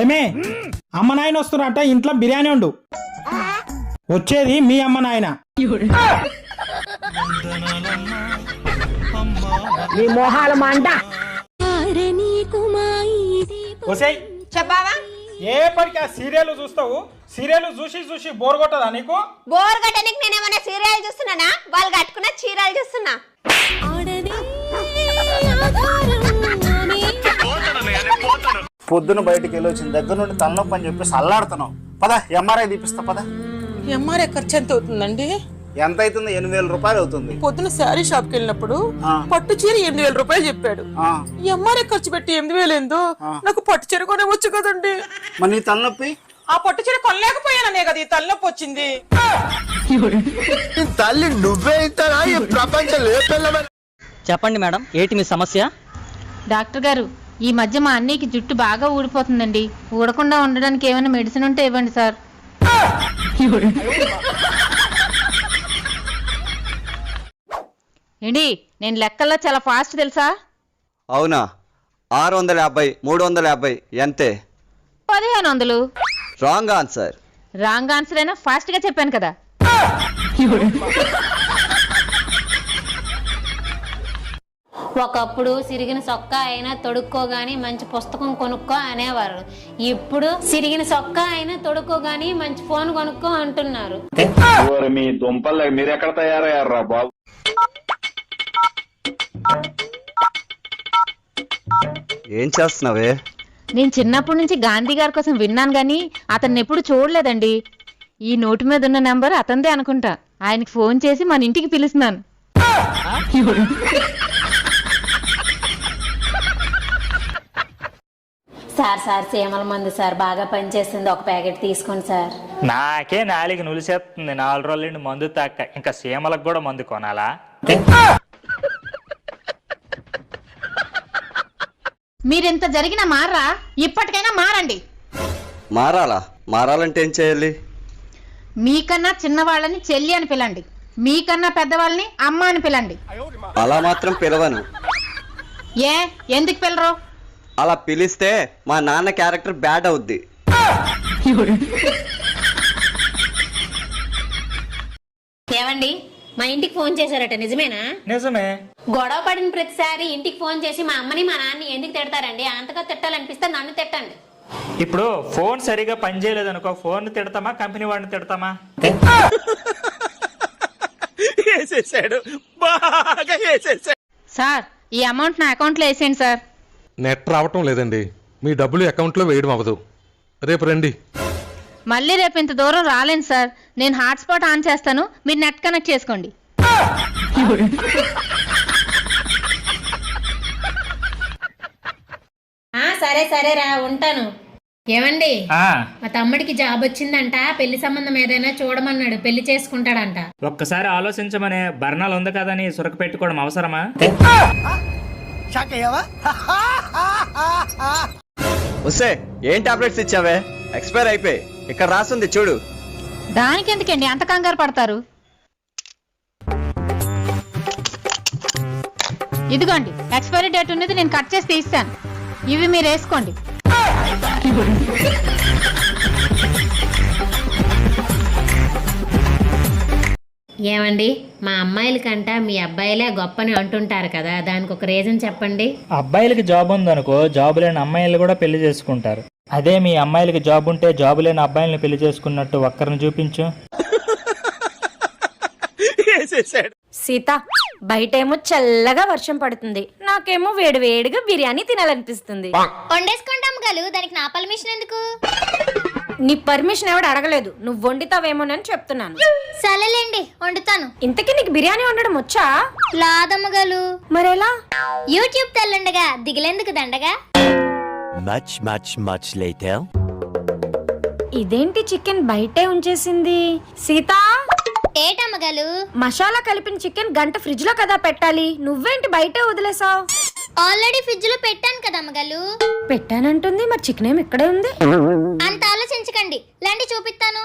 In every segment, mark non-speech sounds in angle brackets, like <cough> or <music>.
ఏమే? అమ్మ నాయన వస్తున్నారట ఇంట్లో బిర్యానీ ఉండు వచ్చేది మీ అమ్మ నాయన. నీ మొహాల మంట. వసేయ్ చెప్పావా? ఏపటికి ఆ సీరియల్ చూస్తావు? సీరియల్ చూసి చూసి బోర్ కొట్టదా నీకు? బోర్ కట్టడానికి నేను ఏమైనా సీరియల్ చూస్తున్నానా? వాళ్ళు కట్టుకున్న చీరలు చూస్తున్నా. పొద్దున బయటికి వెళ్ళి వచ్చిన దగ్గర నుండి తలనొప్పి అని చెప్పేసి అల్లాడుతున్నావు. పద ఎంఆర్ఐ తీపిస్తా పద. ఎంఆర్ఐ ఖర్చు ఎంత అవుతుందండి? ఎంత అవుతుంది? ఎనిమిది వేల రూపాయలు అవుతుంది. పొద్దున శారీ షాప్కి వెళ్ళినప్పుడు. పట్టు చీర ఎనిమిది వేల రూపాయలు చెప్పాడు. ఆ, ఎంఆర్ఐ ఖర్చు పెట్టి ఎనిమిది వేలు ఏందో నాకు పట్టు చీర కొనేవచ్చు కదండి. మరి నీ తలనొప్పి? ఆ పట్టు చీర కొనలేకపోయాననే కదా ఈ తలనొప్పి వచ్చింది. <laughs> తల్లి నువ్వే ఇస్తానా ఈ ప్రపంచం చెప్పండి మేడం ఏంటి మీ సమస్య? డాక్టర్ గారు ఈ మధ్య మా అన్నయ్యకి జుట్టు బాగా ఊడిపోతుందండి. ఊడకుండా ఉండడానికి ఏమైనా మెడిసిన్ ఉంటే ఇవ్వండి సార్. ఏంటి నేను లెక్కల్లో చాలా ఫాస్ట్ తెలుసా? అవునా? ఆరు వందల యాభై మూడు వందల యాభై ఎంతే? పదిహేను వందలు. Wrong answer. రాంగ్ ఆన్సర్ అయినా ఫాస్ట్గా చెప్పాను కదా. ఒకప్పుడు సిరిగిన సొక్కా అయినా తొడుక్కోగాని మంచి పుస్తకం కొనుక్కో అనేవారు. ఇప్పుడు సిరిగిన సొక్కా అయినా తొడుక్కోగాని మంచి ఫోన్ కొనుక్కో అంటున్నారు. మీ దుంపలు మీరెక్కడ తయారయ్యారా బాబు? ఏం చేస్తున్నావే? నేను చిన్నప్పటి నుంచి గాంధీ గారి కోసం విన్నాను గాని అతన్ని ఎప్పుడు చూడలేదండి. ఈ నోటు మీద ఉన్న నెంబర్ అతందే అనుకుంటా. ఆయనకి ఫోన్ చేసి మన ఇంటికి పిలుస్తున్నాను. సార్ సార్ సీమల మందు సార్ బాగా పనిచేస్తుంది. ఒక ప్యాకెట్ తీసుకోండి సార్. నాకే నాలికి నులిసేస్తుంది నాలుగు రోజుల నుండి మందు తాక్క. ఇంకా సీమలకు కూడా మందు కొనాలా? మీరింత జరిగిన మారా? ఇప్పటికైనా మారండి. మారాలా? మారాలంటే ఏం చేయాలి? మీకన్నా చిన్నవాళ్ళని చెల్లి అని పిలండి. మీకన్నా పెద్దవాళ్ళని అమ్మ అని పిలండి. అలా మాత్రం పిలవను. ఏ? ఎందుకు పిల్లరు అలా పిలిస్తే మా నాన్న క్యారెక్టర్ బ్యాడ్ అవుద్ది. ఏమండి? మా ఇంటికి ఫోన్ చేశారట నిజమేనా? నిజమే. గొడవ పడిన ప్రతిసారి ఇంటికి ఫోన్ చేసి మా అమ్మని మా నాన్నని ఎందుకు తిడతారండి? అంతగా తిట్టాలనిపిస్తే నన్ను తిట్టండి. ఇప్పుడు ఫోన్ సరిగా పనిచేయలేదు అనుకో ఫోన్ తిడతామా కంపెనీ వాడిని తిడతామా? <laughs> వేసేసాడు బాగా వేసేసాడు సార్ ఈ అమౌంట్ నా అకౌంట్లో వేసేయండి సార్. నెట్ రావటం లేదండి. మీ డబ్బులు అకౌంట్లో వేయడం అవ్వదు. రేపు రండి. మళ్ళీ రేపు ఇంత దూరం రాలేను సార్. నేను హాట్స్పాట్ ఆన్ చేస్తాను. మీరు నెట్ కనెక్ట్ చేసుకోండి. ఆ సరే సరే రా ఉంటాను. ఏమండి? ఆ, మా తమ్ముడికి జాబ్ వచ్చిందంట. పెళ్ళి సంబంధం ఏదైనా చూడమన్నాడు. పెళ్ళి చేసుకుంటాడంట. ఒక్కసారి ఆలోచించమనే బర్ణాలు ఉంది కదని సురక పెట్టుకోవడం అవసరమా? వస్తే ఏం టాబ్లెట్స్ ఇచ్చావే? ఎక్స్పైర్ అయిపోయి. ఇక్కడ రాసుంది చూడు. దానికి ఎందుకండి అంత కంగారు పడతారు. ఇదిగోండి ఎక్స్పైరీ డేట్ ఉన్నది నేను కట్ చేసి తీస్తాను. ఇవి మీరు వేసుకోండి. ఏమండి? మా అమ్మాయిల కంట మీ అబ్బాయిలే గొప్పని అంటుంటారు కదా దానికి ఒక రీజన్ చెప్పండి. అబ్బాయిలకి జాబ్ ఉందనుకో జాబ్ లేని అమ్మాయిలు కూడా పెళ్ళి చేసుకుంటారు. అదే మీ అమ్మాయిలకి జాబ్ ఉంటే జాబ్ లేని అబ్బాయిల్ని పెళ్ళి చేసుకున్నట్టు ఒక్కరిని చూపించు. సీత బయటేమో చల్లగా వర్షం పడుతుంది. నాకేమో వేడి వేడిగా బిర్యానీ తినాలనిపిస్తుంది. వండేసుకుంటాం గలు దానికి నా పర్మిషన్ ఎందుకు? నీ పర్మిషన్ ఎవడు అడగలేదు. నువ్వు వండుతావేమోనని చెప్తున్నాను. సరేలేండి వండుతాను. ఇంతకీ నీకు బిర్యానీ వండడం వచ్చా? లాదమ్మగలు మరెలా? యూట్యూబ్ తెల్లుండగా దిగిలేందుకు దండగా? మచ్ మచ్ మచ్ లేటర్ ఇదేంటి చికెన్ బయటే ఉంచేసింది? సీత! ఏటమ్మగలు మసాలా కలిపిన చికెన్ గంట ఫ్రిడ్జ్లో కదా పెట్టాలి. నువ్వేంటి బయటే వదిలేసావు? ఆల్రెడీ ఫ్రిడ్జ్లో పెట్టాను కదా అమ్మగలు పెట్టానంటుంది మరి చికెన్ ఏమి ఇక్కడే ఉంది? ఆలోచించకండి లాంటి చూపిస్తాను.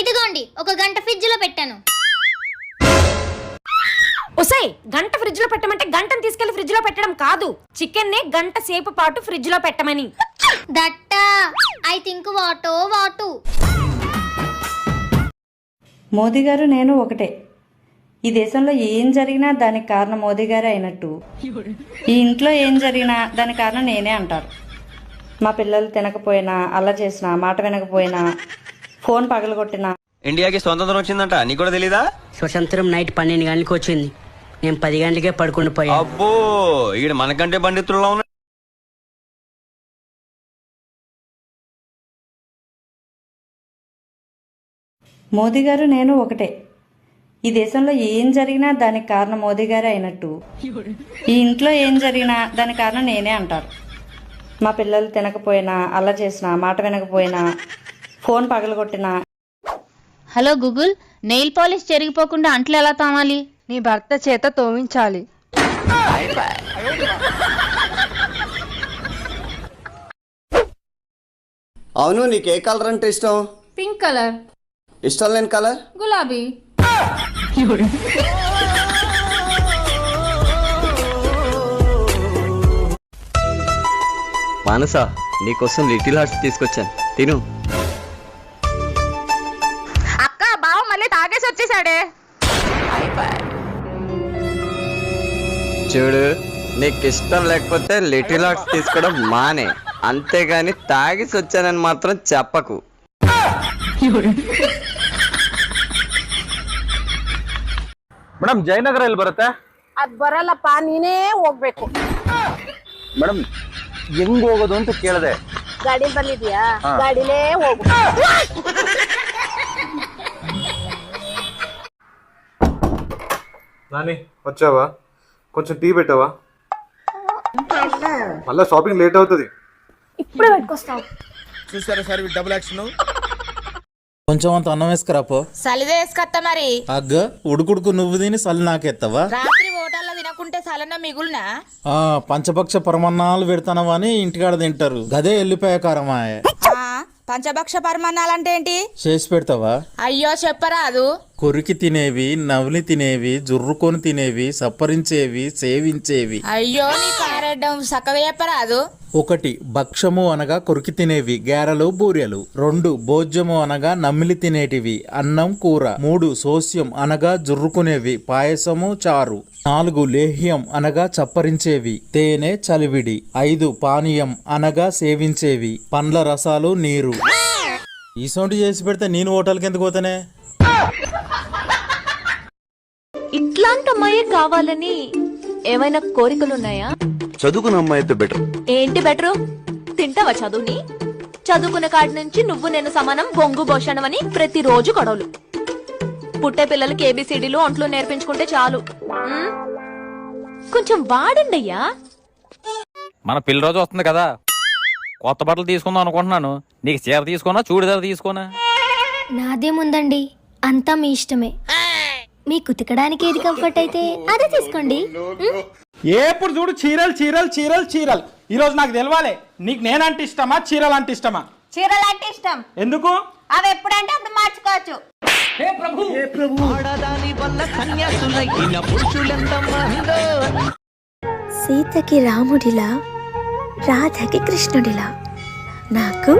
ఇదిగోండి ఒక గంట ఫ్రిడ్జ్లో పెట్టాను. ఒసై గంట ఫ్రిడ్జ్లో పెట్టమంటే గంటను తీసుకెళ్ళి ఫ్రిడ్జ్లో పెట్టడం కాదు. చికెన్ని గంట సేపు పాటు ఫ్రిడ్జ్లో పెట్టమని. దట్ట. ఐ థింక్ వాటో వాటు. మోదీ గారు నేను ఒకటే. ఈ దేశంలో ఏం జరిగినా దానికి కారణం మోదీ గారే అయినట్టు. ఈ ఇంట్లో ఏం జరిగినా దానికి కారణం నేనే అంటారు. మా పిల్లలు తినకపోయినా అల్ల చేసినా మాట వినకపోయినా ఫోన్ పగలగొట్టినా. ఇండియాకి స్వతంత్రం వచ్చిందంట నీకు కూడా తెలీదా? స్వతంత్రం నైట్ పన్నెండు గంటలకు వచ్చింది. నేను పది గంటలకే పడుకుని పోయా. అబ్బో ఈడు మనకంటే పండితుల్లో ఉన్నాడు మోదీ గారు నేను ఒకటే. ఈ దేశంలో ఏం జరిగినా దానికి కారణం మోదీ గారే అయినట్టు. ఈ ఇంట్లో ఏం జరిగినా దానికి కారణం నేనే అంటారు. మా పిల్లలు తినకపోయినా అల్ల చేసినా మాట వినకపోయినా ఫోన్ పగలగొట్టినా. హలో గూగుల్ నెయిల్ పాలిష్ చెరిగిపోకుండా అంట్లు ఎలా తామాలి? నీ భర్త చేత తోమించాలి అవును నీకు ఏ కలర్ అంటే ఇష్టం? Pink colour. ఇష్టం లేని కలర్? గులాబీ. <laughs> మానస నీకోసం లిటిల్ హార్ట్స్ తీసుకొచ్చాను తిను అక్క బావ మళ్ళీ తాగేసి వచ్చేసాడే చూడు నీకు ఇష్టం లేకపోతే లిటిల్ హార్ట్స్ తీసుకోవడం మానే అంతేగాని తాగిసి వచ్చానని మాత్రం చెప్పకు ಮೇಡಮ್ ಜಯನಗರ ಎಲ್ಲಿ ಬರುತ್ತೆ ಅದು ಬರಲ್ಲಪ್ಪ ನೀನೇ ಹೋಗ್ಬೇಕು ಮೇಡಮ್ ಹೆಂಗ್ ಹೋಗೋದು ಅಂತ ಕೇಳಿದೆ ಗಾಡಿ ಬಂದಿದ್ಯಾ ಗಾಡಿಲೇ ಹೋಗು నాని వచ్చావా కొంచెం టీ పెట్టావా మళ్ళా షాపింగ్ లేట్ అవుతుంది ఇప్పుడే పెట్టుకొస్తావు చూసారా సార్ డబుల్ యాక్షన్ కొంచెం అంత అన్నం వేసుకురాపో సలిదే వేసుకత్తా మరి అగ్గ ఉడుకుడుకు నువ్వు తిని సల్లి నాకెత్తవా రాత్రి తినకుంటే సలన మిగులునా? ఆ పంచపక్ష పరమన్నాలు పెడతానవా అని ఇంటికాడ తింటారు. గదే వెళ్ళిపోయా కారమాయ. పంచభక్ష పరిమాణాలంటే ఏంటి? చేసి పెడతావా? అయ్యో చెప్పరాదు. కొరికి తినేవి నవ్లి తినేవి జుర్రుకొని తినేవి సప్పరించేవి సేవించేవి. అయ్యో నీ కారెడ్డం చక్కగా చెప్పరాదు ఒకటి భక్షము అనగా కొరికి తినేవి గారెలు బూరెలు. రెండు భోజ్యము అనగా నమిలి తినేటివి అన్నం కూర. మూడు సోస్యం అనగా జుర్రుకునేవి పాయసము చారు. నాలుగు లేహ్యం అనగా చప్పరించేవి తేనె చలివిడి. ఐదు పానీయం అనగా సేవించేవి పండ్ల రసాలు నీరు. ఈసొంటి చేసి పెడితే నేను హోటల్కి ఎందుకు పోతానే? ఇట్లాంటి అమ్మాయే కావాలని ఏమైనా కోరికలున్నాయా? చదువుకున్న అమ్మాయితో బెటర్ ఏంటి బెటరు తింటావా చదువుని? చదువుకున్న కాడి నుంచి నువ్వు నేను సమానం బొంగు భోషణం అని ప్రతిరోజు గొడవలు. పుట్టే పిల్లలకి ఏబిసిడీలు ఒంట్లో నేర్పించుకుంటే చాలు. ఉమ్? కొంచెం వాడండి అయ్యా మన పిల్ల రోజు వస్తుంది కదా. కొత్త బట్టలు తీసుకుందాం అనుకుంటున్నాను. నీకు చీర తీసుకున్నా చూడిదారు తీసుకున్నా. నాదేముందండి అంతా మీ ఇష్టమే. మీకు ఉతకడానికి ఏది కంఫర్ట్ అయితే అదే తీసుకోండి. ఎప్పుడు చూడు చీరలు చీరలు చీరలు చీరలు. ఈ రోజు నాకు తెలవాలి. నీకు నేనంటే ఇష్టమా చీరలు అంటే ఇష్టమా? చీరలు అంటే ఇష్టం. ఎందుకు? అవి ఎప్పుడంటే అప్పుడు మార్చుకోవచ్చు. సీతకి రాముడిలా రాధకి కృష్ణుడిలా. నాకు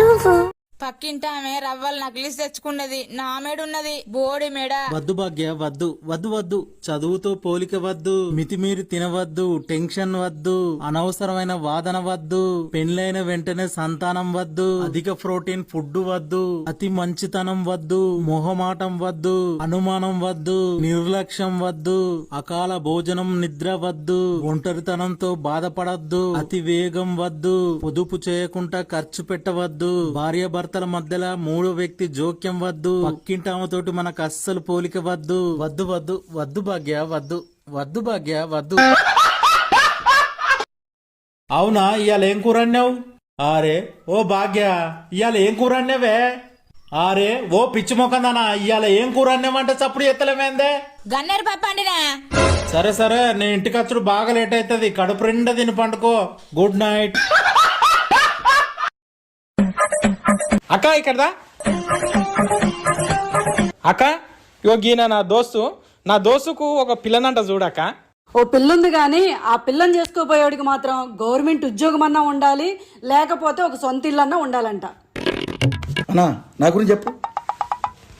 నువ్వు. పక్కింటామే ఆమె రవ్వలు నకిలీస్ తెచ్చుకున్నది. నామేడున్నది బోడి మేడ. వద్దు భాగ్య వద్దు. వద్దు వద్దు. చదువుతో పోలిక వద్దు. మితిమీరి తినవద్దు. టెన్షన్ వద్దు. అనవసరమైన వాదన వద్దు. పెళ్ళైన వెంటనే సంతానం వద్దు. అధిక ప్రోటీన్ ఫుడ్ వద్దు. అతి మంచితనం వద్దు. మొహమాటం వద్దు. అనుమానం వద్దు. నిర్లక్ష్యం వద్దు. అకాల భోజనం నిద్ర వద్దు. ఒంటరితనంతో బాధపడద్దు. అతి వేగం వద్దు. పొదుపు చేయకుండా ఖర్చు పెట్టవద్దు. భార్య భర్తల మధ్యలో మూడో వ్యక్తి జోక్యం వద్దు. పక్కింటామతోటి మనకు అస్సలు పోలిక వద్దు. వద్దు వద్దు వద్దు భాగ్య వద్దు వద్దు భాగ్య వద్దు. అవునా? ఇవాళ ఏం కూర అన్నావు? ఆరే ఓ భాగ్య ఇవాళ ఏం కూర అన్నావే? ఆరే ఓ పిచ్చి మొకందానా ఇవాళ ఏం కూర అన్నావంటే చప్పుడు ఎత్తలేమేందే గన్నేరు పప్పు అండినా సరే సరే నీ ఇంటికి వచ్చుడు బాగా లేట్ అవుతుంది కడుపు నిండా తిని పండుకో. గుడ్ నైట్ అక్క ఇక్కడదా? అక్క ఇగో గీన నా దోస్తు. నా దోస్తుకు ఒక పిల్లనంట చూడక ఓ పిల్లుంది కానీ ఆ పిల్లని చేసుకోపోయేవాడికి మాత్రం గవర్నమెంట్ ఉద్యోగం అన్నా ఉండాలి లేకపోతే ఒక సొంత ఇల్లు అన్నా ఉండాలంట. అన్నా నా గురించి చెప్పు.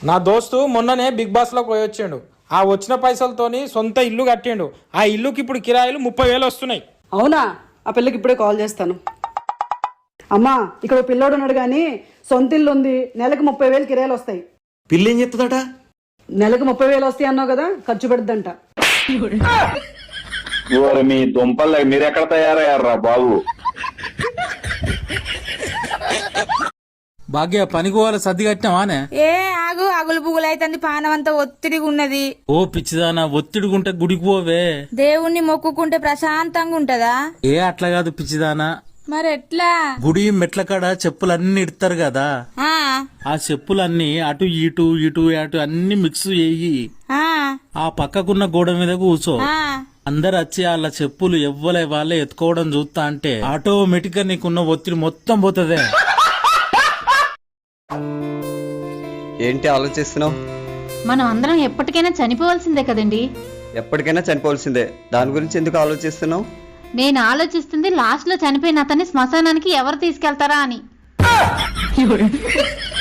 నా దోస్తు మొన్ననే బిగ్ బాస్లోకి పోయి వచ్చిండు. ఆ వచ్చిన పైసలతోని సొంత ఇల్లు కట్టిండు. ఆ ఇల్లుకి ఇప్పుడు కిరాయిలు ముప్పై వేలు వస్తున్నాయి. అవునా? ఆ పిల్లకి ఇప్పుడే కాల్ చేస్తాను. అమ్మా ఇక్కడ ఓ పిల్లోడు ఉన్నాడు కానీ సొంత ఇల్లు ఉంది నెలకు ముప్పై వేలు కిరాయిలు వస్తాయి. పిల్లి ఏం చెప్తుందట? నెలకు ముప్పై వేలు వస్తాయి అన్నావు కదా ఖర్చు పెడుద్దంట. ఓరి మీ దుంపలు మీరు ఎక్కడ తయారయ్యారా బాబు? భాగ్య పనికోవాలి సర్ది కట్టినావానే ఏ ఆగు అగులు పుగులు అవుతుంది పానం అంతా ఒత్తిడిగా ఉన్నది ఓ పిచ్చిదానా ఒత్తిడిగుంటే గుడికి పోవే. దేవుణ్ణి మొక్కుకుంటే ప్రశాంతంగా ఉంటదా ఏ అట్లా కాదు పిచ్చిదానా. మరి ఎట్లా గుడి మెట్ల కాడ చెప్పులన్నీ ఇడతారు కదా. ఆ. ఆ చెప్పులన్నీ అటు ఇటు ఇటు అటు అన్ని మిక్స్ చేయి. ఆ. ఆ పక్కకున్న గోడ మీద కూర్చో. ఆ. అందరు వచ్చి వాళ్ళ చెప్పులు ఎవ్వలే వాళ్ళే ఎత్తుకోవడం చూస్తా అంటే ఆటోమేటిక్గా నీకున్న ఒత్తిడి మొత్తం పోతదే. ఏంటి ఆలోచిస్తున్నావు? మనం అందరం ఎప్పటికైనా చనిపోవాల్సిందే కదండి. ఎప్పటికైనా చనిపోవాల్సిందే. దాని గురించి ఎందుకు ఆలోచిస్తున్నావు? నేను ఆలోచిస్తుంది లాస్ట్లో చనిపోయిన అతన్ని శ్మశానానికి ఎవరు తీసుకెళ్తారా అని. <laughs>